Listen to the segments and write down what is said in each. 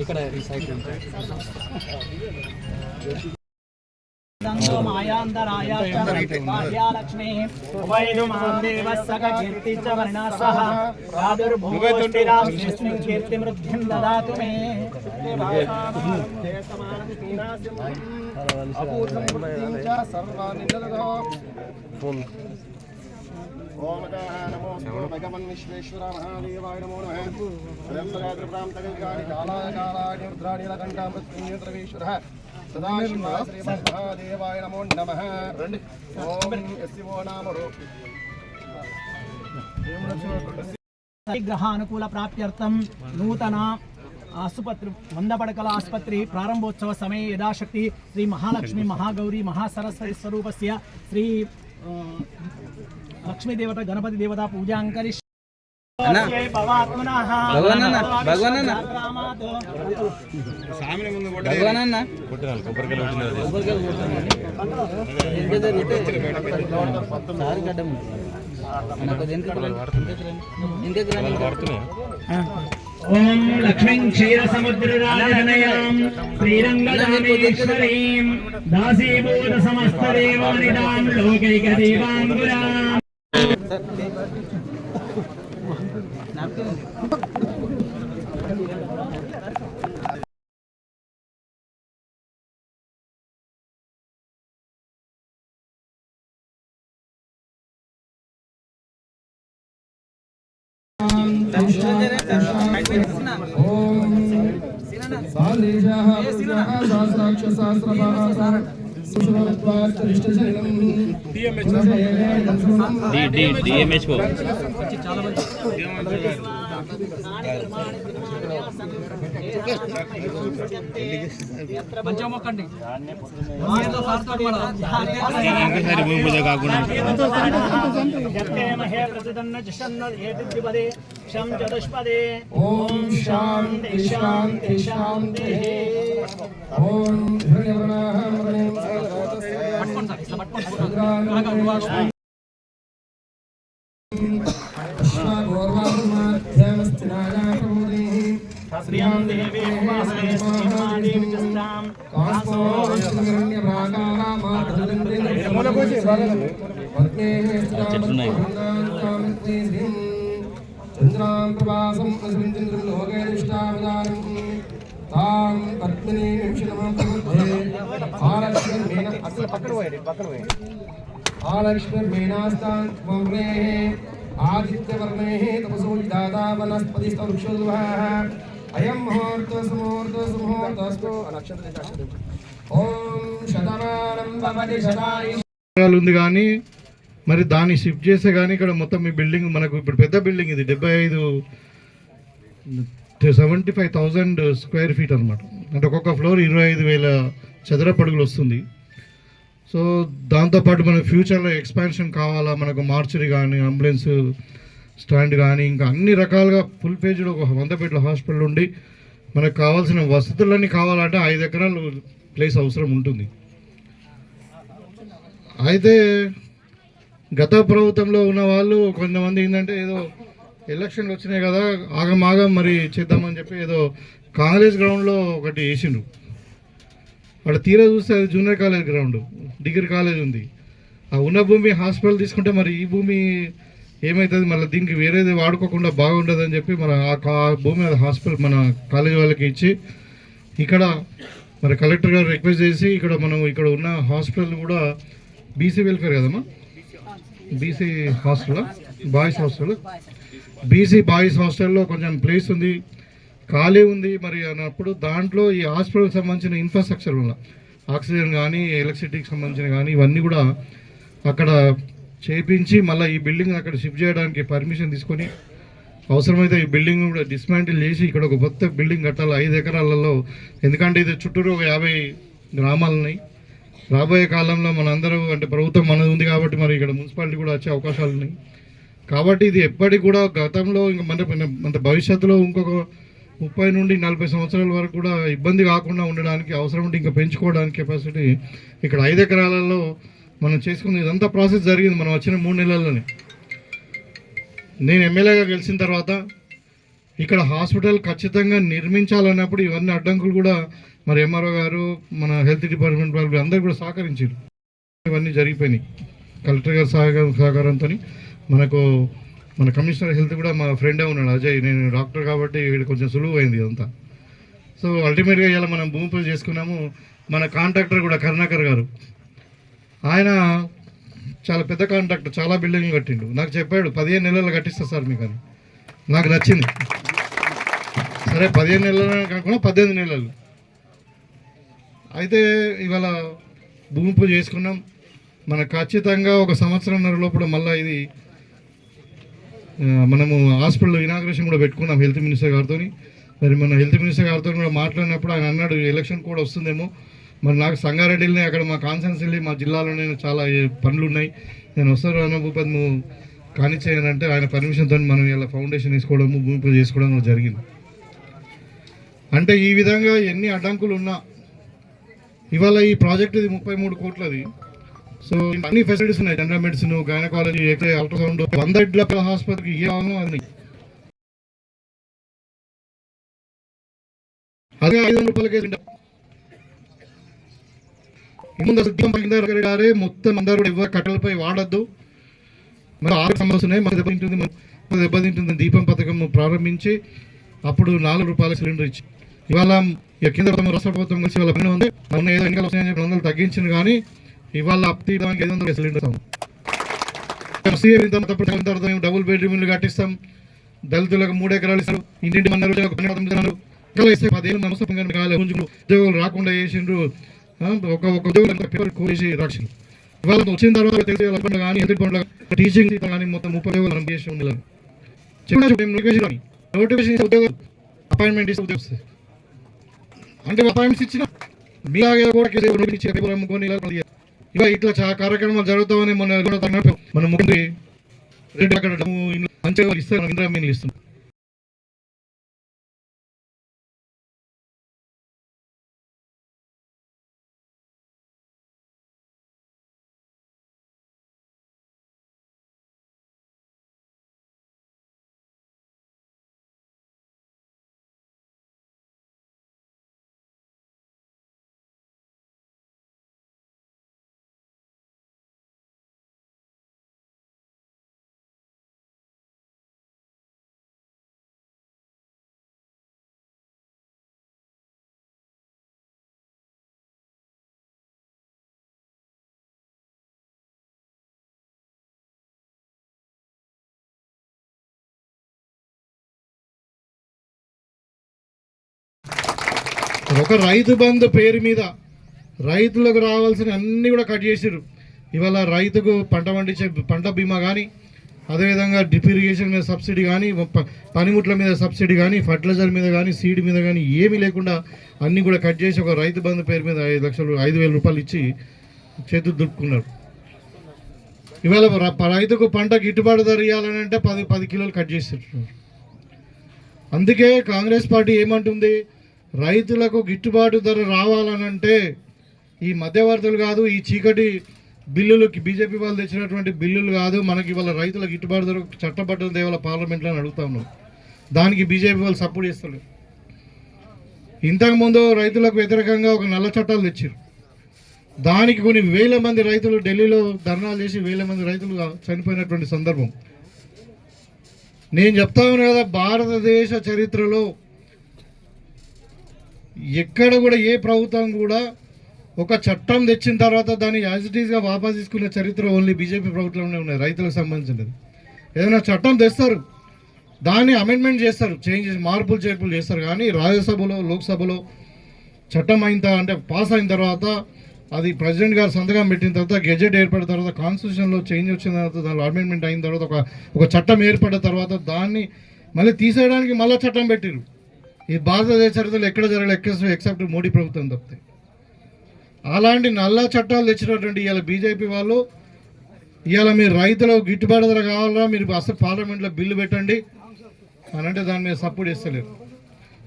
ఇక్కడ recycling మాయాంతరాయ Bhagyalakshmi wine మాందేవ సగ కీర్తి చ వర్ణ సహ ప్రాదుర్భూతిరాస్మిన్ కీర్తి వృద్ధిం దదాతు మే ఓం నమో భగవన్ విశ్వేశ్వర మహాదేవాయ నమో నమః కాలాయ కాలాయ రుద్రాణి కంఠ మృత్యుంద్రవేశ్వర సదాశివాయ శ్రీ మహాదేవాయ నమో నమః ఓం శివో నామ గ్రహానుకూల ప్రాప్త్యర్థం నూతన ఆసుపత్రి వంద పడకల ఆసుపత్రి ప్రారంభోత్సవ సమये యథాశక్తి శ్రీ మహాలక్ష్మి మహాగౌరి మహాసరస్వతి స్వరూపస్య శ్రీ ఆ, లక్ష్మీదేవత గణపతి దేవత పూజాంకరి ఓం లక్ష్మీం క్షీర సముద్ర రాజనయాం శ్రీరంగదామేశ్వరీం దాసీభూత సమస్త దేవానిదాం లోకైక దేవాంగురాం. ओम सालेजः प्रजः सहस्रक्षसहस्रभाः ప్రతిదన్న జషన్న ఏతిపదే శం చతుష్పదే ఓం శాంతి శాంతి శాంతి ఓం श्रियं देवी उपासने श्रीमादेव चस्तां कास्पो श्रीरण्य प्राकारा मातृलिंगे मोनो कोई वर्गे श्रीरामकृष्णां कामृतिं चन्द्रां प्रवासं अस्मिन् चन्द्रलोके दृष्टावदानं పోయండి పక్కన పోయండి ఆలక్ష్మీర్మేణాస్తాం త్వమ్రే ఆదిత్యవర్ణే తపసో దాదా వనస్పతి వనస్పతిస్తవృక్షోద్భः అయం ముహూర్త సుముహూర్త సుముహూర్తస్తు నక్షత్ర ఓం శతమానం భవతి శతాయు ఉంది కానీ మరి దాన్ని షిఫ్ట్ చేస్తే కానీ ఇక్కడ మొత్తం ఈ బిల్డింగ్ మనకు ఇప్పుడు పెద్ద బిల్డింగ్ ఇది డెబ్బై ఐదు seventy five thousand square feet అనమాట అంటే ఒక్కొక్క ఫ్లోర్ ఇరవై ఐదు వేల చదరపు అడుగులు వస్తుంది. సో దాంతోపాటు మన ఫ్యూచర్లో ఎక్స్పాన్షన్ కావాలా? మనకు మార్చరీ కానీ అంబులెన్స్ స్టాండ్ కానీ ఇంకా అన్ని రకాలుగా ఫుల్ పేజ్లో ఒక వంద బెడ్ల హాస్పిటల్ ఉండి మనకు కావాల్సిన వసతులన్నీ కావాలంటే ఐదు ఎకరాలు ప్లేస్ అవసరం ఉంటుంది. అయితే గత ప్రభుత్వంలో ఉన్న వాళ్ళు కొంతమంది ఏంటంటే ఏదో ఎలక్షన్లు వచ్చినాయి కదా ఆగమాగం మరి చేద్దామని చెప్పి ఏదో కాంగ్రెస్ గ్రౌండ్లో ఒకటి వేసిండు అక్కడ తీరా చూస్తే అది junior college ground degree college ఉంది. ఆ ఉన్న భూమి హాస్పిటల్ తీసుకుంటే మరి ఈ భూమి ఏమవుతుంది మళ్ళీ దీనికి వేరేది వాడుకోకుండా బాగుండదని చెప్పి మన ఆ కా- భూమి అది హాస్పిటల్ మన కాలేజ్ వాళ్ళకి ఇచ్చి ఇక్కడ మరి కలెక్టర్ గారు రిక్వెస్ట్ చేసి ఇక్కడ మనం ఇక్కడ ఉన్న హాస్పిటల్ కూడా బీసీ వెల్ఫేర్ కదమ్మా? BC hostel? Boys hostel? BC boys హాస్టల్లో కొంచెం ప్లేస్ ఉంది. ఖాళీ ఉంది. మరి అన్నప్పుడు దాంట్లో ఈ హాస్పిటల్కి సంబంధించిన ఇన్ఫ్రాస్ట్రక్చర్ వల్ల ఆక్సిజన్ కానీ ఎలక్ట్రిసిటీకి సంబంధించిన కానీ ఇవన్నీ కూడా అక్కడ చేపించి మళ్ళీ ఈ బిల్డింగ్ అక్కడ షిఫ్ట్ చేయడానికి పర్మిషన్ తీసుకొని అవసరమైతే ఈ బిల్డింగ్ కూడా డిస్మాంటిల్ చేసి ఇక్కడ ఒక కొత్త బిల్డింగ్ కట్టాలి. ఐదు ఎకరాలలో. ఎందుకంటే ఇది చుట్టూరు ఒక యాభై గ్రామాలు ఉన్నాయి రాబోయే కాలంలో మనందరూ అంటే ప్రభుత్వం మనది ఉంది కాబట్టి మరి ఇక్కడ మున్సిపాలిటీ కూడా వచ్చే అవకాశాలు ఉన్నాయి కాబట్టి ఇది ఎప్పటికి కూడా గతంలో ఇంకా మన మన- భవిష్యత్తులో ఇంకొక ముప్పై నుండి నలభై సంవత్సరాల వరకు కూడా ఇబ్బంది కాకుండా ఉండడానికి అవసరం ఉంటే ఇంకా పెంచుకోవడానికి కెపాసిటీ ఇక్కడ ఐదు ఎకరాలలో మనం చేసుకుంది ఇదంతా ప్రాసెస్ జరిగింది మనం వచ్చిన మూడు నెలల్లోనే. నేను ఎమ్మెల్యేగా గెలిచిన తర్వాత ఇక్కడ హాస్పిటల్ ఖచ్చితంగా నిర్మించాలన్నప్పుడు ఇవన్నీ అడ్డంకులు కూడా మరి ఎంఆర్ఓ గారు మన హెల్త్ డిపార్ట్మెంట్ వాళ్ళు అందరూ కూడా సహకరించారు. ఇవన్నీ జరిగిపోయినాయి. కలెక్టర్ గారి సహకారం సహకారంతో మనకు మన కమిషనర్ హెల్త్ కూడా మా ఫ్రెండే ఉన్నాడు అజయ్. నేను డాక్టర్ కాబట్టి కొంచెం సులువు అయింది అంతా సో అల్టిమేట్గా ఇలా మనం భూమి పూజ చేసుకున్నాము. మన కాంట్రాక్టర్ కూడా కరుణాకర్ గారు. ఆయన చాలా పెద్ద కాంట్రాక్టర్ చాలా బిల్డింగ్లు కట్టిండు. నాకు చెప్పాడు పదిహేను నెలలు కట్టిస్తా సార్ మీకు అని నాకు నచ్చింది. సరే పదిహేను నెలలు కాకుండా పద్దెనిమిది నెలలు. అయితే ఇవాళ భూమి పూజ చేసుకున్నాం. మన ఖచ్చితంగా ఒక సంవత్సరంన్నర లోపల మళ్ళీ ఇది మనము హాస్పిటల్ ఇనాగ్రేషన్ కూడా పెట్టుకున్నాం హెల్త్ మినిస్టర్ గారితో మరి మన హెల్త్ మినిస్టర్ గారితో కూడా మాట్లాడినప్పుడు ఆయన అన్నాడు ఎలక్షన్ కూడా వస్తుందేమో. మరి నాకు సంగారెడ్డిలోనే అక్కడ మా కాన్సెన్స్ వెళ్ళి మా జిల్లాలోనే చాలా పనులు ఉన్నాయి నేను వస్తాను అన్న భూపతి నువ్వు కానిచ్చేయనంటే ఆయన పర్మిషన్తో మనం ఇలా ఫౌండేషన్ వేసుకోవడము భూమి పూజ చేసుకోవడం జరిగింది. అంటే ఈ విధంగా ఎన్ని అడ్డంకులు ఉన్నా ఇవాళ ఈ ప్రాజెక్ట్ ఇది ముప్పై మూడు కోట్లది. సో అన్ని ఫెసిలిటీస్ ఉన్నాయి. General medicine gynaecology x-ray ultrasound వంద ఇడ్ల ఆసుపత్రికి ఏ కావాలో అది అదే ఐదు వందల రూపాయలకే తింటాం. ముందు అసలు గారే మొత్తం అందరూ కూడా ఎవరు కట్టెలపై వాడద్దు. మరి ఆరోగ్య సమస్య ఉన్నాయి. మరి దెబ్బతింటుంది దెబ్బతింటుంది దీపం పథకం ప్రారంభించి అప్పుడు నాలుగు రూపాయల సిలిండర్ ఇచ్చి. ఇవాళ కేంద్ర ప్రభుత్వం, రాష్ట్ర ప్రభుత్వం కలిసి వాళ్ళ పని ఉంది. మొన్న ఏదో ఎన్నికలు వస్తాయని చెప్పి వందలు తగ్గించింది కానీ ఇవాళ అప్పు తీయడానికి ఐదు వందల సిలిండర్ ఇస్తాం. సీఎం డబుల్ బెడ్రూమ్లు కట్టిస్తాం. దళితులకు మూడు ఎకరాలు ఇస్తారు. ఇంటింటి మన్నారు పన్నెండు పదేళ్ళు కాలే రాకుండా చేసిండ్రు. ఒక ఒక ఉద్యోగులు పేపర్ కోసి రాక్షలు. ఇవాళ వచ్చిన తర్వాత తెలిసి కానీ ఎదుటి పనులు టీచింగ్ కానీ మొత్తం ముప్పై మనం చేసి ఉండాలి. చెప్పిన నోటిఫికేషన్ నోటిఫికేషన్ ఉద్యోగాలు అపాయింట్మెంట్ ఇస్తే ఉద్యోగం అంటే అపాయింట్మెంట్స్ ఇచ్చిన మీలాగే కూడా కేసు నోటిఫికేషన్ పేపర్ అమ్ముకొని ఇలా ఇంకా ఇట్లా చాలా కార్యక్రమాలు జరుగుతామని మన మన ముఖ్యమంత్రి రెడ్డి అక్కడ మంచిగా ఇస్తారు ఇంద్రామీన్లు మీన్లు ఒక రైతు బంధు పేరు మీద రైతులకు రావాల్సిన అన్నీ కూడా కట్ చేసారు ఇవాళ రైతుకు పంట పండించే పంట బీమా కానీ అదేవిధంగా డ్రిప్ ఇరిగేషన్ మీద సబ్సిడీ కానీ పనిముట్ల మీద సబ్సిడీ కానీ ఫర్టిలైజర్ మీద కానీ సీడ్ మీద కానీ ఏమీ లేకుండా అన్నీ కూడా కట్ చేసి ఒక రైతు బంధు పేరు మీద ఐదు లక్షలు ఐదు వేల రూపాయలు ఇచ్చి చేతులు దులుపుకున్నారు. ఇవాళ రైతుకు పంట గిట్టుబాటు ధర ఇవ్వాలని అంటే పది పది కిలోలు కట్ చేస్తున్నారు అందుకే కాంగ్రెస్ పార్టీ ఏమంటుంది? రైతులకు గిట్టుబాటు ధర రావాలనంటే ఈ మధ్యవర్తులు కాదు ఈ చీకటి బిల్లులు బీజేపీ వాళ్ళు తెచ్చినటువంటి బిల్లులు కాదు మనకి ఇవాళ రైతుల గిట్టుబాటు ధర చట్టబడ్డలు దేవాల పార్లమెంట్లో అని అడుగుతా ఉన్నాం. దానికి బీజేపీ వాళ్ళు సపోర్ట్ చేస్తారు ఇంతకుముందు రైతులకు వ్యతిరేకంగా ఒక నల్ల చట్టాలు తెచ్చారు దానికి కొన్ని వేల మంది రైతులు ఢిల్లీలో ధర్నాలు చేసి వేల మంది రైతులు చనిపోయినటువంటి సందర్భం. నేను చెప్తా ఉన్నా కదా భారతదేశ చరిత్రలో ఎక్కడ కూడా ఏ ప్రభుత్వం కూడా ఒక చట్టం తెచ్చిన తర్వాత దాన్ని యాజ్ ఇట్ ఈస్గా వాపస్ తీసుకునే చరిత్ర ఓన్లీ బీజేపీ ప్రభుత్వంలోనే ఉన్నాయి రైతులకు సంబంధించినది. ఏదైనా చట్టం తెస్తారు దాన్ని అమెండ్మెంట్ చేస్తారు చేంజ్ చేసి మార్పులు చేర్పులు చేస్తారు కానీ రాజ్యసభలో లోక్సభలో చట్టం అయిన అంటే పాస్ అయిన తర్వాత అది ప్రెసిడెంట్ గారు సంతకం పెట్టిన తర్వాత గెజెట్ ఏర్పడిన తర్వాత కాన్స్టిట్యూషన్లో చేంజ్ వచ్చిన తర్వాత దానిలో అమెండ్మెంట్ అయిన తర్వాత ఒక ఒక చట్టం ఏర్పడిన తర్వాత దాన్ని మళ్ళీ తీసేయడానికి మళ్ళీ చట్టం పెట్టిరు ఈ భారతదేశ చరిత్రలో ఎక్కడ జరగలేదు ఎక్సెప్ట్ మోడీ ప్రభుత్వం తప్పితే. అలాంటి నల్ల చట్టాలు తెచ్చినటువంటి ఇవాళ బీజేపీ వాళ్ళు ఇవాళ మీరు రైతులకు గిట్టుబాటు ధర కావాలా మీరు అసలు పార్లమెంట్లో బిల్లు పెట్టండి అని అంటే దాని మీద సపోర్ట్ చేస్తలేరు.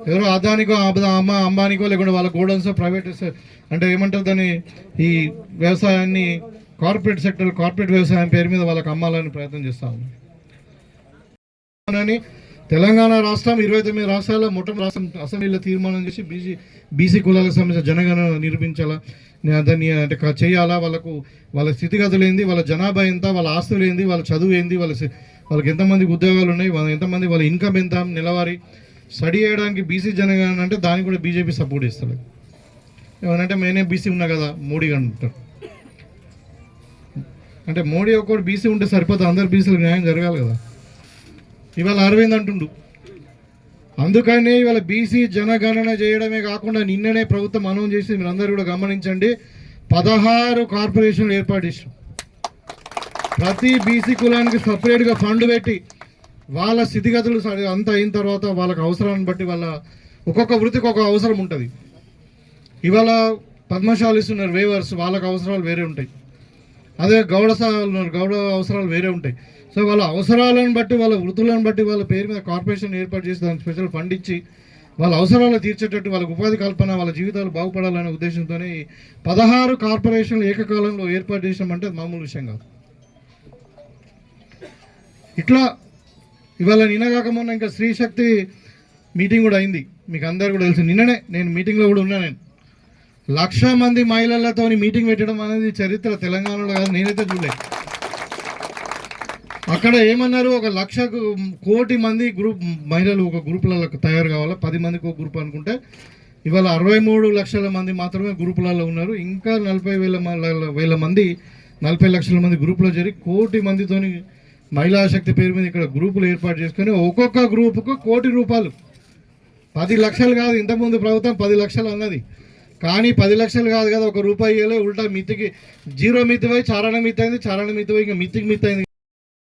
ఎవరో అదానికో అమ్మ అంబానికో లేకుంటే వాళ్ళ గోడౌన్స్ ప్రైవేట్ అంటే ఏమంటారు దాన్ని ఈ వ్యవసాయాన్ని కార్పొరేట్ సెక్టర్ కార్పొరేట్ వ్యవసాయం పేరు మీద వాళ్ళకి అమ్మాలని ప్రయత్నం చేస్తా ఉన్నాం తెలంగాణ రాష్ట్రం ఇరవై తొమ్మిది రాష్ట్రాల్లో మొట్టమొదటి రాష్ట్రం అసెంబ్లీలో తీర్మానం చేసి బీసీ బీసీ కులాలకు సంబంధించిన జనగణన నిరూపించాలా దాన్ని అంటే చేయాలా? వాళ్ళకు వాళ్ళ స్థితిగతులు ఏంది? వాళ్ళ జనాభా ఎంత? వాళ్ళ ఆస్తులు ఏంది? వాళ్ళ చదువు ఏంది? వాళ్ళ వాళ్ళకి ఎంతమంది ఉద్యోగాలు ఉన్నాయి? వాళ్ళ ఎంతమంది వాళ్ళ ఇన్కమ్ ఎంత? నెలవారీ స్టడీ చేయడానికి బీసీ జనగణన అంటే దానికి కూడా బీజేపీ సపోర్ట్ ఇస్తారు ఏమనంటే నేనే బీసీ ఉన్నా కదా మోడీ అంటారు. అంటే మోడీ ఒక్కడు బీసీ ఉంటే సరిపోతుంది అందరు బీసీలకు న్యాయం జరగాలి కదా. ఇవాళ అరవింద్ అంటుండు. అందుకనే ఇవాళ బీసీ జనగణన చేయడమే కాకుండా నిన్ననే ప్రభుత్వం అనౌన్స్ చేసి మీరు అందరూ కూడా గమనించండి. పదహారు కార్పొరేషన్లు ఏర్పాటు చేసాం ప్రతి బీసీ కులానికి సపరేట్గా ఫండ్ పెట్టి వాళ్ళ స్థితిగతులు సరి- అంతా అయిన తర్వాత వాళ్ళకి అవసరాన్ని బట్టి వాళ్ళ ఒక్కొక్క వృత్తికి ఒక అవసరం ఉంటుంది. ఇవాళ పద్మశాలు ఇస్తున్నారు వేవర్స్. వాళ్ళకి అవసరాలు వేరే ఉంటాయి. అదే గౌడ సాలు ఉన్నారు గౌడ అవసరాలు వేరే ఉంటాయి. సో వాళ్ళ అవసరాలను బట్టి వాళ్ళ వృత్తులను బట్టి వాళ్ళ పేరు మీద కార్పొరేషన్ ఏర్పాటు చేసి దానికి స్పెషల్ ఫండ్ ఇచ్చి వాళ్ళ అవసరాలు తీర్చేటట్టు వాళ్ళకు ఉపాధి కల్పన వాళ్ళ జీవితాలు బాగుపడాలనే ఉద్దేశంతోనే పదహారు కార్పొరేషన్లు ఏకకాలంలో ఏర్పాటు చేసినాం అంటే అది మామూలు విషయం కాదు. ఇట్లా ఇవాళ నిన్న కాక మొన్న ఇంకా స్త్రీ శక్తి మీటింగ్ కూడా అయింది. మీకు అందరు కూడా తెలుసు. నిన్ననే నేను మీటింగ్లో కూడా ఉన్నా నేను. లక్ష మంది మహిళలతో మీటింగ్ పెట్టడం అనేది చరిత్ర తెలంగాణలో కాదు నేనైతే చూడలేదు అక్కడ ఏమన్నారు? ఒక లక్షకు కోటి మంది గ్రూప్ మహిళలు ఒక గ్రూపులలో తయారు కావాలా? పది మందికి ఒక గ్రూప్ అనుకుంటే ఇవాళ అరవై మూడు లక్షల మంది మాత్రమే గ్రూపులలో ఉన్నారు. ఇంకా నలభై వేల వేల మంది నలభై లక్షల మంది గ్రూపులో చేరి కోటి మందితోని మహిళా శక్తి పేరు మీద ఇక్కడ గ్రూపులు ఏర్పాటు చేసుకొని ఒక్కొక్క గ్రూపుకు కోటి రూపాయలు. పది లక్షలు కాదు ఇంతకుముందు ప్రభుత్వం పది లక్షలు అన్నది. కానీ పది లక్షలు కాదు కదా ఒక రూపాయి ఇవ్వలే ఉల్టా మితికి జీరో మితి పోయి చారణ మితి అయింది చారణ మితి పోయి ఇంకా మితికి మితి అయింది